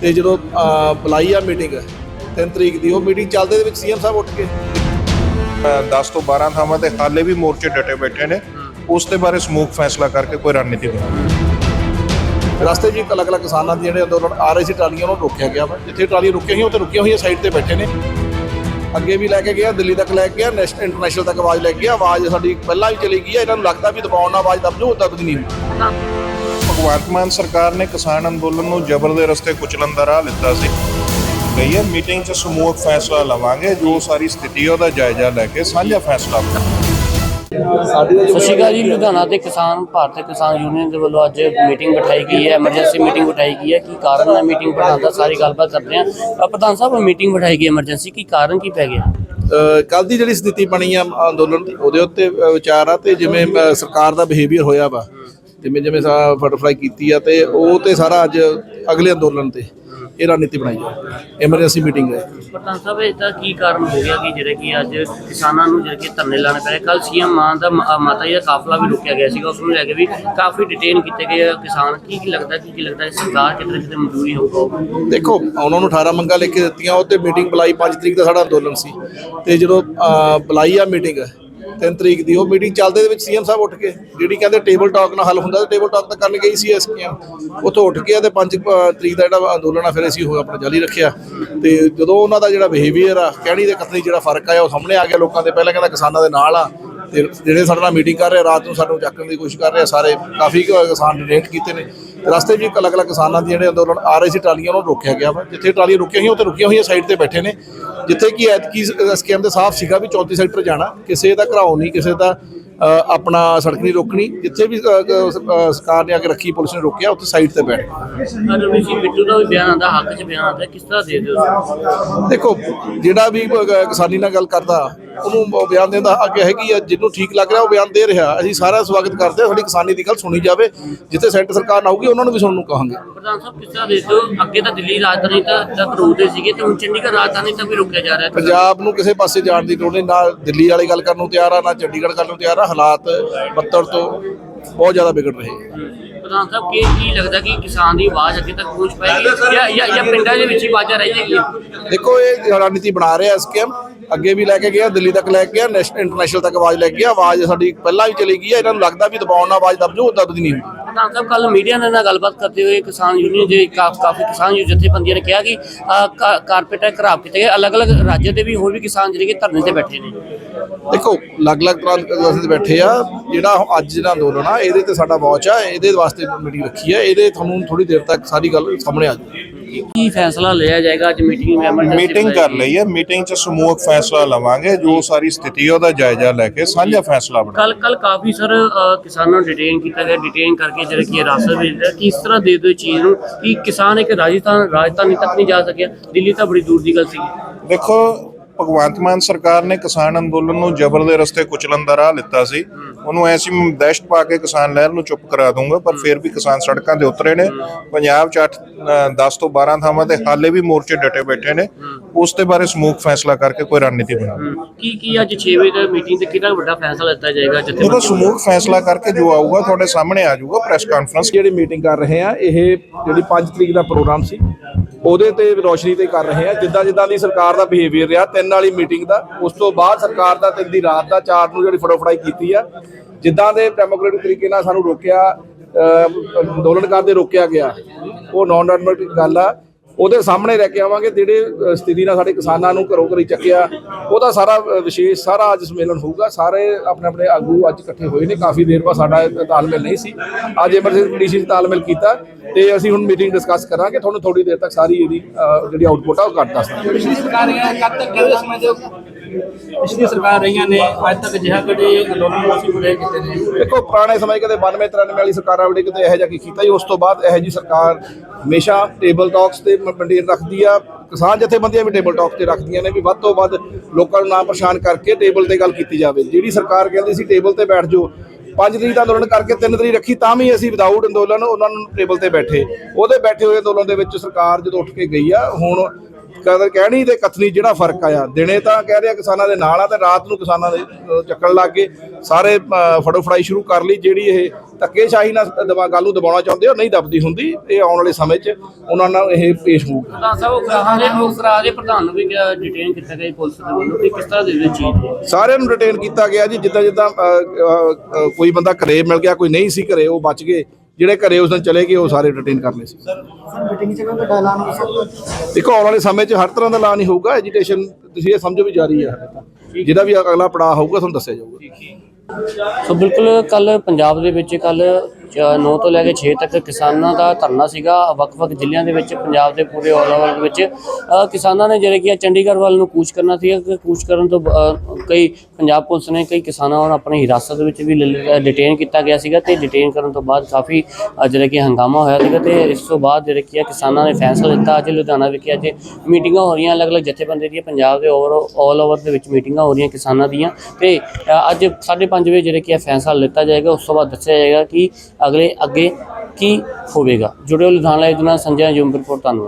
ਤੇ ਜਦੋਂ ਬੁਲਾਈ ਆ ਮੀਟਿੰਗ 3 ਤਰੀਕ ਦੀ ਉਹ ਮੀਟਿੰਗ ਚੱਲਦੇ ਦੇ ਵਿੱਚ ਸੀਐਮ ਸਾਹਿਬ ਉੱਠ ਕੇ। 10 ਤੋਂ 12 ਥਾਵਾਂ ਤੇ ਹਾਲੇ ਵੀ ਮੋਰਚੇ ਡਟੇ ਬੈਠੇ ਨੇ। ਉਸ ਦੇ ਬਾਰੇ ਸਮੂਹ ਫੈਸਲਾ ਕਰਕੇ ਕੋਈ ਰਣਨੀਤੀ ਬਣਾਓ ਰਸਤੇ 'ਚ ਇੱਕ ਅਲੱਗ-ਅਲੱਗ ਕਿਸਾਨਾਂ ਦੀ ਜਿਹੜੇ ਅੰਦੋਲਨ ਆ ਰਹੇ ਸੀ ਟਰਾਲੀਆਂ ਨੂੰ ਰੋਕਿਆ ਗਿਆ ਵਾ। ਜਿੱਥੇ ਟਰਾਲੀਆਂ ਰੁਕੀਆਂ ਹੋਈਆਂ ਉੱਥੇ ਰੁਕੀਆਂ ਹੋਈਆਂ ਸਾਈਡ ਤੇ ਬੈਠੇ ਨੇ। ਅੱਗੇ ਵੀ ਲੈ ਕੇ ਗਿਆ ਦਿੱਲੀ ਤੱਕ ਲੈ ਕੇ ਗਿਆ ਨੈਸ਼ਨਲ ਇੰਟਰਨੈਸ਼ਨਲ ਤੱਕ ਆਵਾਜ਼ ਲੈ ਕੇ ਗਿਆ। ਆਵਾਜ਼ ਸਾਡੀ ਪਹਿਲਾਂ ਵੀ ਚਲੀ ਗਈ ਹੈ ਇਹਨਾਂ ਨੂੰ ਲੱਗਦਾ ਵੀ ਦਬਾਉਣ ਨਾਲ ਆਵਾਜ਼ ਦਬ ਜੂ ਦਬਦੀ ਨਹੀਂ ਭਗਵੰਤ ਮਾਨ ਸਰਕਾਰ ਨੇ ਕਿਸਾਨ ਅੰਦੋਲਨ ਨੂੰ ਜ਼ਬਰ ਦੇ ਰਸਤੇ ਕੁਚਲਣ ਦਾ ਰਾਹ ਲਿੱਤਾ ਸੀ। ਗਈ ਹੈ ਮੀਟਿੰਗ 'ਚ ਸਮੂਹ ਫੈਸਲਾ ਲਵਾਂਗੇ ਜੋ ਸਾਰੀ ਸਥਿਤੀ ਉਹਦਾ ਜਾਇਜ਼ਾ ਲੈ ਕੇ ਸਾਂਝਾ ਫੈਸਲਾ। ਸਤਿ ਸ਼੍ਰੀ ਅਕਾਲ ਜੀ ਲੁਧਿਆਣਾ ਤੇ ਕਿਸਾਨ ਭਾਰਤੀ ਕਿਸਾਨ ਯੂਨੀਅਨ ਦੇ ਵੱਲੋਂ ਅੱਜ ਮੀਟਿੰਗ ਬਿਠਾਈ ਗਈ ਹੈ ਐਮਰਜੈਂਸੀ ਮੀਟਿੰਗ ਬਿਠਾਈ ਗਈ ਹੈ। ਕੀ ਕਾਰਨ ਹੈ ਮੀਟਿੰਗ ਬਿਠਾਉਣ ਦਾ? ਸਾਰੀ ਗੱਲਬਾਤ ਕਰਦੇ ਹਾਂ। ਪ੍ਰਧਾਨ ਸਾਹਿਬ ਮੀਟਿੰਗ ਬਿਠਾਈ ਗਈ ਐਮਰਜੈਂਸੀ ਕੀ ਕਾਰਨ ਕੀ ਪੈ ਗਿਆ? ਕੱਲ ਦੀ ਜਿਹੜੀ ਸਥਿਤੀ ਬਣੀ ਆ ਅੰਦੋਲਨ ਦੀ ਉਹਦੇ ਉੱਤੇ ਵਿਚਾਰ ਆ ਤੇ ਜਿਵੇਂ ਸਰਕਾਰ ਦਾ ਬਿਹੇਵੀਅਰ ਹੋਇਆ ਵਾ। ਜਿਵੇਂ ਜਿਵੇਂ ਸਾ ਫਟਫਲਾਈ ਕੀਤੀ ਆ ਤੇ ਉਹ ਤੇ ਸਾਰਾ ਅੱਜ ਅਗਲੇ ਅੰਦੋਲਨ ਤੇ ਇਹ ਰਣਨੀਤੀ ਬਣਾਈ ਜਾ ਐਮਰਜੈਂਸੀ ਮੀਟਿੰਗ ਹੈ। ਪ੍ਰਧਾਨ ਸਾਹਿਬ ਇਹਦਾ ਕੀ ਕਾਰਨ ਹੋ ਗਿਆ ਕਿ ਜਿਹੜੇ ਕਿ ਅੱਜ ਕਿਸਾਨਾਂ ਨੂੰ ਜਿਹੜੇ ਕਿ ਧਰਨੇ ਲਾਣੇ ਪਏ? ਕੱਲ ਸੀਐਮ ਮਾਨ ਦਾ ਮਾਤਾ ਜੀ ਦਾ ਕਾਫਲਾ ਵੀ ਰੁਕਿਆ ਗਿਆ ਸੀਗਾ ਉਸ ਨੂੰ ਲੈ ਕੇ ਵੀ ਕਾਫੀ ਡਿਟੇਨ ਕੀਤੇ ਗਏ ਕਿਸਾਨ। ਕੀ ਕੀ ਲੱਗਦਾ ਕੀ ਕੀ ਲੱਗਦਾ ਸਰਕਾਰ ਕਿਤੇ ਕਿਤੇ ਮਨਜ਼ੂਰੀ ਹੋਊਗਾ? ਦੇਖੋ ਉਹਨਾਂ ਨੂੰ 18 ਮੰਗਾਂ ਲਿਖ ਕੇ ਦਿੱਤੀਆਂ ਉਹ ਤੇ ਮੀਟਿੰਗ ਬੁਲਾਈ 5 ਤਰੀਕ ਦਾ ਸਾਡਾ ਅੰਦੋਲਨ ਸੀ। ਤੇ ਜਦੋਂ ਬੁਲਾਈ ਆ ਮੀਟਿੰਗ 3 ਤਰੀਕ ਦੀ। ਉਹ ਮੀਟਿੰਗ ਚੱਲਦੇ ਦੇ ਵਿੱਚ ਸੀਐਮ ਸਾਹਿਬ ਉੱਠ ਕੇ, ਜਿਹੜੀ ਕਹਿੰਦੇ ਟੇਬਲ ਟਾਕ ਨਾਲ ਹੱਲ ਹੁੰਦਾ ਤੇ ਟੇਬਲ ਟਾਕ ਤਾਂ ਕਰਨ ਗਈ ਸੀ ਐਸਕੇਐਮ ਉੱਥੋਂ ਉੱਠ ਕੇ ਤੇ 5 ਤਰੀਕ ਦਾ ਜਿਹੜਾ ਅੰਦੋਲਨ ਆ, ਫਿਰ ਅਸੀਂ ਉਹ ਆਪਣਾ ਜਾਰੀ ਰੱਖਿਆ। ਤੇ ਜਦੋਂ ਉਹਨਾਂ ਦਾ ਜਿਹੜਾ ਬਿਹੇਵੀਅਰ ਆ, ਕਹਿਣੀ ਤੇ ਕਥਨੀ ਜਿਹੜਾ ਫ਼ਰਕ ਆਇਆ, ਉਹ ਸਾਹਮਣੇ ਆ ਗਿਆ ਲੋਕਾਂ ਦੇ। ਪਹਿਲਾਂ ਕਹਿੰਦਾ ਕਿਸਾਨਾਂ ਦੇ ਨਾਲ ਆ, ਤੇ ਜਿਹੜੇ ਸਾਡੇ ਨਾਲ ਮੀਟਿੰਗ ਕਰ ਰਹੇ ਰਾਤ ਨੂੰ ਸਾਨੂੰ ਚੱਕਣ ਦੀ ਕੋਸ਼ਿਸ਼ ਕਰ ਰਹੇ ਸਾਰੇ ਕਾਫੀ ਕਿਸਾਨ ਡਿਟੇਟ ਕੀਤੇ ਨੇ। ਰਸਤੇ 'ਚ ਇੱਕ ਅਲੱਗ-ਅਲੱਗ ਕਿਸਾਨਾਂ ਦੀ ਜਿਹੜੇ ਅੰਦੋਲਨ ਆ ਰਹੇ ਸੀ ਟਰਾਲੀਆਂ ਨੂੰ ਰੋਕਿਆ ਗਿਆ ਵਾ। ਜਿੱਥੇ ਟਰਾਲੀਆਂ ਰੁਕੀਆਂ ਹੋਈਆਂ ਉੱਥੇ ਰੁਕੀਆਂ ਹੋਈਆਂ ਸਾਈਡ ਤੇ ਬੈਠੇ ਨੇ। ਜਿੱਥੇ ਕਿ ਐਤਕੀ ਸਕੀਮ ਦੇ ਸਾਫ਼ ਸੀਗਾ ਵੀ 34 ਸੈਕਟਰ ਜਾਣਾ। ਕਿਸੇ ਦਾ ਘਰਾਓ ਨਹੀਂ ਕਿਸੇ ਦਾ ਆਪਣਾ ਸੜਕ ਨਹੀਂ ਰੋਕਣੀ। ਜਿੱਥੇ ਵੀ ਸਰਕਾਰ ਨੇ ਆ ਕੇ ਰੱਖੀ ਪੁਲਿਸ ਨੇ ਰੋਕਿਆ ਉੱਥੇ ਸਾਈਡ ਤੇ ਬੈਠ। ਅਰਵਿੰਦ ਸਿੰਘ ਬਿੱਟੂ ਦਾ ਵੀ ਬਿਆਨ ਆਉਂਦਾ ਹੱਕ 'ਚ ਬਿਆਨ ਆਉਂਦਾ ਕਿਸ ਤਰ੍ਹਾਂ ਦੇ ਦਿਓ? ਦੇਖੋ ਜਿਹੜਾ ਵੀ ਕਿਸਾਨੀ ਨਾਲ ਗੱਲ ਕਰਦਾ ਉਹਨੂੰ ਉਹ ਬਿਆਨ ਦੇਣ ਦਾ ਅੱਗੇ ਹੈਗੀ ਆ ਜਿਹਨੂੰ ਠੀਕ ਲੱਗ ਰਿਹਾ ਉਹ ਬਿਆਨ ਦੇ ਰਿਹਾ। ਅਸੀਂ ਸਾਰਾ ਸਵਾਗਤ ਕਰਦੇ ਹਾਂ ਸਾਡੀ ਕਿਸਾਨੀ ਦੀ ਗੱਲ ਸੁਣੀ ਜਾਵੇ ਜਿੱਥੇ ਸੈਂਟਰ ਸਰਕਾਰ ਨਾ ਹੋਊਗੀ ਉਹਨਾਂ ਨੂੰ ਵੀ ਸੁਣਨ ਨੂੰ ਕਹਾਂਗੇ। ਪ੍ਰਧਾਨ ਸਾਹਿਬ ਕਿਸ ਤਰ੍ਹਾਂ ਦੇ ਦਿਓ ਅੱਗੇ ਤਾਂ ਦਿੱਲੀ ਰਾਜਧਾਨੀ ਤਾਂ ਰੋਕਦੇ ਸੀਗੇ ਤੇ ਹੁਣ ਚੰਡੀਗੜ੍ਹ ਰਾਜਧਾਨੀ ਤੱਕ ਵੀ ਰੋਕਿਆ ਜਾ ਰਿਹਾ। ਹੈ ਪੰਜਾਬ ਨੂੰ ਕਿਸੇ ਪਾਸੇ ਜਾਣ ਦੀ ਲੋੜ ਨਹੀਂ ਨਾ ਦਿੱਲੀ ਵਾਲੀ ਗੱਲ ਕਰਨ ਨੂੰ ਤਿਆਰ ਆ ਨਾ ਚੰਡੀਗੜ੍ਹ ਕਰਨ ਨੂੰ ਤਿਆਰ ਆ ਹਾਲਾਤ 72 ਤੋਂ ਬਹੁਤ ਜ਼ਿਆਦਾ ਵਿਗੜ ਰਹੇ। ਪ੍ਰਧਾਨ ਸਾਹਿਬ ਕੀ ਕੀ ਲੱਗਦਾ ਕਿ ਕਿਸਾਨ ਦੀ ਆਵਾਜ਼ ਅੱਗੇ ਤੱਕ ਪਹੁੰਚ ਪਾਏਗੀ? ਜਾਂ ਜਾਂ ਪਿੰਡਾਂ ਦੇ ਵਿੱਚ ਹੀ ਆਵਾਜ਼ਾਂ ਰਹਿ ਜਾਏਗੀਆਂ ਦੇਖੋ ਇਹ ਰਣਨੀਤੀ ਬਣਾ ਰਿਹਾ ਸਕੀਮ ਅੱਗੇ ਵੀ ਲੈ ਕੇ ਗਿਆ ਦਿੱਲੀ ਤੱਕ ਲੈ ਕੇ ਗਿਆ ਨੈਸ਼ਨਲ ਇੰਟਰਨੈਸ਼ਨਲ ਤੱਕ ਆਵਾਜ਼ ਲੈ ਕੇ ਗਿਆ। ਆਵਾਜ਼ ਸਾਡੀ ਪਹਿਲਾਂ ਵੀ ਚਲੀ ਗਈ ਹੈ ਇਹਨਾਂ ਨੂੰ ਲੱਗਦਾ ਵੀ ਦਬਾਉਣ ਨਾਲ ਆਵਾਜ਼ ਦਬ ਜੂ ਦਬਦੀ ਨਹੀਂ ਹੁੰਦੀ ਪ੍ਰਧਾਨ ਸਾਹਿਬ ਕੱਲ ਮੀਡੀਆ ਨਾਲ ਗੱਲਬਾਤ ਕਰਦੇ ਹੋਏ ਕਿਸਾਨ ਯੂਨੀਅਨ ਦੇ ਕਾਫੀ ਕਿਸਾਨ ਯੂ ਜਥੇਬੰਦੀਆਂ ਨੇ ਕਿਹਾ ਕਿ ਅ, ਕਾ- ਕਾਰਪੇਟਾਂ ਖਰਾਬ ਕੀਤੇ ਗਏ। ਅਲੱਗ-ਅਲੱਗ ਰਾਜਾਂ ਦੇ ਵੀ ਹੋਰ ਵੀ ਕਿਸਾਨ ਜਿਹੜੇ ਕਿ ਧਰਨੇ ਤੇ ਬੈਠੇ ਨੇ। ਦੇਖੋ ਅਲੱਗ-ਅਲੱਗ ਤਰ੍ਹਾਂ ਦੇ ਅਸੀਂ ਬੈਠੇ ਆ। ਜਿਹੜਾ ਅੱਜ ਜਿਹੜਾ ਅੰਦੋਲਨ ਆ ਇਹਦੇ ਤੇ ਸਾਡਾ ਵਾਚ ਆ ਇਹਦੇ ਵਾਸਤੇ ਮੀਟਿੰਗ ਰੱਖੀ ਆ। ਇਹਦੇ ਤੁਹਾਨੂੰ ਥੋੜੀ ਦੇਰ ਤੱਕ ਸਾਰੀ ਗੱਲ ਸਾਹਮਣੇ ਆ ਕੀ ਫੈਸਲਾ ਲਿਆ ਜਾਏਗਾ? ਅੱਜ ਮੀਟਿੰਗ ਵਿੱਚ emergency ਮੀਟਿੰਗ ਕਰ ਲਈ ਹੈ। ਮੀਟਿੰਗ 'ਚ ਸਮੂਹ ਫੈਸਲਾ ਲਵਾਂਗੇ। ਜੋ ਸਾਰੀ ਸਥਿਤੀ ਉਹਦਾ ਜਾਇਜ਼ਾ ਲੈ ਕੇ ਸਾਂਝਾ ਫੈਸਲਾ ਬਣਾਓ ਕੱਲ ਕੱਲ ਕਾਫੀ ਸਰ ਕਿਸਾਨਾਂ ਨੂੰ ਡਿਟੇਨ ਕੀਤਾ ਗਿਆ। ਡਿਟੇਨ ਕਰਕੇ ਜਿਹੜੇ ਕੀ ਰਾਸਤ ਵਿੱਚ ਕਿਸ ਤਰ੍ਹਾਂ ਦੇ ਦੋ ਚੀਜ਼ ਨੂੰ ਕਿ ਕਿਸਾਨ ਇੱਕ ਰਾਜਸਥਾਨ ਰਾਜਧਾਨੀ ਤੱਕ ਨਹੀਂ ਜਾ ਸਕਿਆ? ਦਿੱਲੀ ਤਾਂ ਬੜੀ ਦੂਰ ਦੀ ਗੱਲ ਸੀ ਦੇਖੋ ਭਗਵੰਤ ਮਾਨ ਸਰਕਾਰ ਨੇ ਕਿਸਾਨ ਅੰਦੋਲਨ ਨੂੰ ਜ਼ਬਰ ਦੇ ਰਸਤੇ ਕੁਚਲਣ ਦਾ ਰਾਹ ਲਿੱਤਾ ਸੀ। ਉਹਨੂੰ ਐਸੀ ਦਹਿਸ਼ਤ ਪਾ ਕੇ ਕਿਸਾਨ ਲਹਿਰ ਨੂੰ ਚੁੱਪ ਕਰਾ ਦੂੰਗਾ ਪਰ ਫਿਰ ਵੀ ਕਿਸਾਨ ਸੜਕਾਂ ਤੇ ਉਤਰੇ ਨੇ। ਪੰਜਾਬ 'ਚ 8 10 ਤੋਂ 12 ਥਾਵਾਂ ਤੇ ਹਾਲੇ ਵੀ ਮੋਰਚੇ ਡਟੇ ਬੈਠੇ ਨੇ। ਉਸ ਦੇ ਬਾਰੇ ਸਮੂਹ ਫੈਸਲਾ ਕਰਕੇ ਕੋਈ ਰਣਨੀਤੀ ਬਣਾਓ ਕੀ ਕੀ ਅੱਜ 6 ਵਜੇ ਦੀ ਮੀਟਿੰਗ ਤੇ ਕਿਹੜਾ ਵੱਡਾ ਫੈਸਲਾ ਲਿੱਤਾ ਜਾਏਗਾ ਜਿੱਥੇ ਦੇਖੋ ਸਮੂਹ ਫੈਸਲਾ ਕਰਕੇ ਜੋ ਆਊਗਾ ਤੁਹਾਡੇ ਸਾਹਮਣੇ ਆ ਜਾਊਗਾ ਪ੍ਰੈਸ ਕਾਨਫਰੰਸ ਜਿਹੜੀ ਮੀਟਿੰਗ ਕਰ ਰਹੇ ਆ ਇਹ ਜਿਹੜੀ 5 ਤਰੀਕ ਦਾ ਪ੍ਰੋਗਰਾਮ ਸੀ ਉਹਦੇ ਤੇ ਰੋਸ਼ਨੀ ਤੇ ਕਰ ਰਹੇ ਆ। ਜਿੱਦਾਂ ਜਿੱਦਾਂ ਦੀ ਸਰਕਾਰ ਦਾ ਬਿਹੇਵੀਅਰ ਰਿਹਾ ਤਿੰਨ ਵਾਲੀ ਮੀਟਿੰਗ ਦਾ ਉਸ ਤੋਂ ਬਾਅਦ ਸਰਕਾਰ ਦਾ ਤਿੰਨ ਦੀ ਰਾਤ ਦਾ ਚਾਰ ਨੂੰ ਜਿਹੜੀ ਫੜੋਫੜਾਈ ਕੀਤੀ ਆ। ਜਿੱਦਾਂ ਦੇ ਡੈਮੋਕ੍ਰੈਟਿਕ ਤਰੀਕੇ ਨਾਲ ਸਾਨੂੰ ਰੋਕਿਆ ਅਹ, ਅੰਦੋਲਨ ਕਰਦੇ ਰੋਕਿਆ ਗਿਆ ਉਹ ਨਾਨ ਡੈਮੋਕ੍ਰੈਟਿਕ ਗੱਲ ਆ। ਉਹਦੇ ਸਾਹਮਣੇ ਲੈ ਕੇ ਆਵਾਂਗੇ, ਜਿਹੜੇ ਸਥਿਤੀ ਨਾਲ ਸਾਡੇ ਕਿਸਾਨਾਂ ਨੂੰ ਘਰੋਂ ਘਰੀ ਚੱਕਿਆ, ਉਹਦਾ ਸਾਰਾ ਵਿਸ਼ੇਸ਼, ਸਾਰਾ ਅੱਜ ਸੰਮੇਲਨ ਹੋਊਗਾ। ਸਾਰੇ ਆਪਣੇ ਆਪਣੇ ਆਗੂ ਅੱਜ ਇਕੱਠੇ ਹੋਏ ਨੇ, ਕਾਫੀ ਦੇਰ ਬਾਅਦ ਸਾਡਾ ਤਾਲਮੇਲ ਨਹੀਂ ਸੀ। ਅੱਜ ਐਮਰਜੈਂਸੀ ਕੰਡੀਸ਼ਨ ਤਾਲਮੇਲ ਕੀਤਾ ਤੇ ਅਸੀਂ ਹੁਣ ਮੀਟਿੰਗ ਡਿਸਕਸ ਕਰਾਂਗੇ, ਤੁਹਾਨੂੰ ਥੋੜੀ ਦੇਰ ਤੱਕ ਸਾਰੀ ਇਹਦੀ ਜਿਹੜੀ ਆਊਟਪੁੱਟ ਆ, ਉਹ ਕੱਢ ਦੱਸਾਂਗੇ ਪਿਛਲੀ ਸਰਕਾਰ ਰਹੀਆਂ ਨੇ, ਅੱਜ ਤੱਕ ਜਿਹਾ ਕਦੇ ਅੰਦੋਲਨ ਅਸੀਂ ਪੂਰੇ ਕੀਤੇ ਨੇ। ਦੇਖੋ, ਪੁਰਾਣੇ ਸਮੇਂ ਕਦੇ 92 93 ਵਾਲੀ ਸਰਕਾਰਾਂ ਵੇਲੇ ਕਿਤੇ ਇਹੋ ਜਿਹਾ ਕੀ ਕੀਤਾ ਜੀ? ਉਸ ਤੋਂ ਬਾਅਦ ਇਹੋ ਜੀ ਸਰਕਾਰ ਹਮੇਸ਼ਾ ਟੇਬਲ ਟਾਕਸ ਤੇ ਮੰਡੀਰ ਰੱਖਦੀ ਆ। ਕਿਸਾਨ ਜਥੇਬੰਦੀਆਂ ਵੀ ਟੇਬਲ ਟਾਕ ਤੇ ਰੱਖਦੀਆਂ ਨੇ ਵੀ ਵੱਧ ਤੋਂ ਵੱਧ ਲੋਕਾਂ ਨੂੰ ਨਾ ਪਰੇਸ਼ਾਨ ਕਰਕੇ ਟੇਬਲ ਤੇ ਗੱਲ ਕੀਤੀ ਜਾਵੇ। ਜਿਹੜੀ ਸਰਕਾਰ ਕਹਿੰਦੀ ਸੀ ਟੇਬਲ ਤੇ ਬੈਠ ਜਾਓ। ਪੰਜ ਤਰੀਕ ਦਾ ਅੰਦੋਲਨ ਕਰਕੇ ਤਿੰਨ ਤਰੀਕ ਰੱਖੀ, ਤਾਂ ਵੀ ਅਸੀਂ ਵਿਦਆਊਟ ਅੰਦੋਲਨ ਉਹਨਾਂ ਨੂੰ ਟੇਬਲ ਤੇ ਬੈਠੇ। ਉਹਦੇ ਬੈਠੇ ਹੋਏ ਅੰਦੋਲਨ ਦੇ ਵਿੱਚ ਸਰਕਾਰ ਜਦੋਂ ਉੱਠ ਕੇ ਗਈ ਆ, ਹੁਣ ਕਦਰ ਕਹਿਣੀ ਤੇ ਕਥਨੀ ਜਿਹੜਾ ਫ਼ਰਕ ਆਇਆ। ਦਿਨੇ ਤਾਂ ਕਹਿ ਰਿਹਾ ਕਿਸਾਨਾਂ ਦੇ ਨਾਲ ਆ ਤੇ ਰਾਤ ਨੂੰ ਕਿਸਾਨਾਂ ਦੇ ਚੱਕਣ ਲੱਗ ਗਏ। ਸਾਰੇ ਫੜੋ ਫੜਾਈ ਸ਼ੁਰੂ ਕਰ ਲਈ ਜਿਹੜੀ ਇਹ ਧੱਕੇਸ਼ਾਹੀ ਨਾਲ ਦਬਾ ਗੱਲ ਨੂੰ ਦਬਾਉਣਾ ਚਾਹੁੰਦੇ ਹੋ ਨਹੀਂ ਦਬਦੀ ਹੁੰਦੀ ਇਹ ਆਉਣ ਵਾਲੇ ਸਮੇਂ 'ਚ ਉਹਨਾਂ ਨਾਲ ਇਹ ਪੇਸ਼ ਹੋਊਗਾ ਪ੍ਰਧਾਨ ਸਾਹਿਬ ਉਗਰਾਹਾਂ ਦੇ ਉਗਰਾਹ ਦੇ ਪ੍ਰਧਾਨ ਨੂੰ ਵੀ ਡਿਟੇਨ ਕੀਤਾ ਗਿਆ ਜੀ ਪੁਲਿਸ ਦੇ ਵੱਲੋਂ ਕਿ ਕਿਸ ਤਰ੍ਹਾਂ ਦੇ ਵਿੱਚ ਚੀਜ਼ ਹੈ। ਸਾਰਿਆਂ ਨੂੰ ਰਿਟੇਨ ਕੀਤਾ ਗਿਆ ਜੀ ਜਿੱਦਾਂ ਜਿੱਦਾਂ ਕੋਈ ਬੰਦਾ ਘਰੇ ਮਿਲ ਗਿਆ ਕੋਈ ਨਹੀਂ ਸੀ ਘਰੇ ਉਹ ਬਚ ਗਏ। ਜਿਹੜੇ ਘਰੇ ਉਸ ਦਿਨ ਚਲੇ ਗਏ ਉਹ ਸਾਰੇ ਰਿਟੇਨ ਕਰ ਲਏ ਸੀ। ਸਰ ਮੀਟਿੰਗ ਚ ਕੋਈ ਵੱਡਾ ਐਲਾਨ ਹੋ ਸਕਦਾ? ਦੇਖੋ ਆਉਣ ਵਾਲੇ ਸਮੇਂ 'ਚ ਹਰ ਤਰ੍ਹਾਂ ਦਾ ਐਲਾਨ ਹੀ ਹੋਊਗਾ। ਐਜੀਟੇਸ਼ਨ ਤੁਸੀਂ ਇਹ ਸਮਝੋ ਵੀ ਜਾਰੀ ਹੈ। ਜਿਹਦਾ ਵੀ ਅਗਲਾ ਪੜਾਅ ਹੋਊਗਾ ਤੁਹਾਨੂੰ ਦੱਸਿਆ ਜਾਊਗਾ। ਸੋ ਬਿਲਕੁਲ ਕੱਲ ਪੰਜਾਬ ਦੇ ਵਿੱਚ ਕੱਲ 9 ਤੋਂ ਲੈ ਕੇ 6 ਤੱਕ ਕਿਸਾਨਾਂ ਦਾ ਧਰਨਾ ਸੀਗਾ। ਵੱਖ-ਵੱਖ ਜ਼ਿਲ੍ਹਿਆਂ ਦੇ ਵਿੱਚ ਪੰਜਾਬ ਦੇ ਪੂਰੇ ਆਲ ਓਵਰ ਦੇ ਵਿੱਚ ਕਿਸਾਨਾਂ ਨੇ ਜਿਹੜੇ ਕਿ ਆ ਚੰਡੀਗੜ੍ਹ ਵੱਲ ਨੂੰ ਕੂਚ ਕਰਨਾ ਸੀਗਾ ਕਿ ਕੂਚ ਕਰਨ ਤੋਂ ਅ, ਕਈ ਪੰਜਾਬ ਪੁਲਿਸ ਨੇ ਕਈ ਕਿਸਾਨਾਂ ਨੂੰ ਆਪਣੀ ਹਿਰਾਸਤ ਵਿੱਚ ਵੀ ਡਿਟੇਨ ਕੀਤਾ ਗਿਆ ਸੀਗਾ ਤੇ ਡਿਟੇਨ ਕਰਨ ਤੋਂ ਬਾਅਦ ਕਾਫੀ ਅ, ਜਿਹੜਾ ਕਿ ਹੰਗਾਮਾ ਹੋਇਆ ਸੀਗਾ ਤੇ ਇਸ ਤੋਂ ਬਾਅਦ ਜਿਹੜੇ ਕਿ ਆ ਕਿਸਾਨਾਂ ਨੇ ਫੈਸਲਾ ਲਿੱਤਾ। ਅੱਜ ਲੁਧਿਆਣਾ ਵਿਖੇ ਅੱਜ ਮੀਟਿੰਗਾਂ ਹੋ ਰਹੀਆਂ ਅਲੱਗ-ਅਲੱਗ ਜਥੇਬੰਦੀ ਦੀਆਂ ਪੰਜਾਬ ਦੇ ਓਵਰ ਆਲ ਓਵਰ ਦੇ ਵਿੱਚ ਮੀਟਿੰਗਾਂ ਹੋ ਰਹੀਆਂ ਕਿਸਾਨਾਂ ਦੀਆਂ ਤੇ ਅ, ਅੱਜ 5:30 ਵਜੇ ਜਿਹੜੇ ਕਿ ਆ ਫੈਸਲਾ ਲਿੱਤਾ ਜਾਏਗਾ। ਉਸ ਤੋਂ ਬਾਅਦ ਦੱਸਿਆ ਜਾਏਗਾ ਕਿ ਅਗਲੇ ਅੱਗੇ ਕੀ ਹੋਵੇਗਾ? ਜੁੜਿਓ ਲੁਧਿਆਣਾ ਲਾਈਵ ਦੇ ਨਾਲ ਸੰਜੇ ਜੁੰਮ ਰਿਪੋਰਟ ਧੰਨਵਾਦ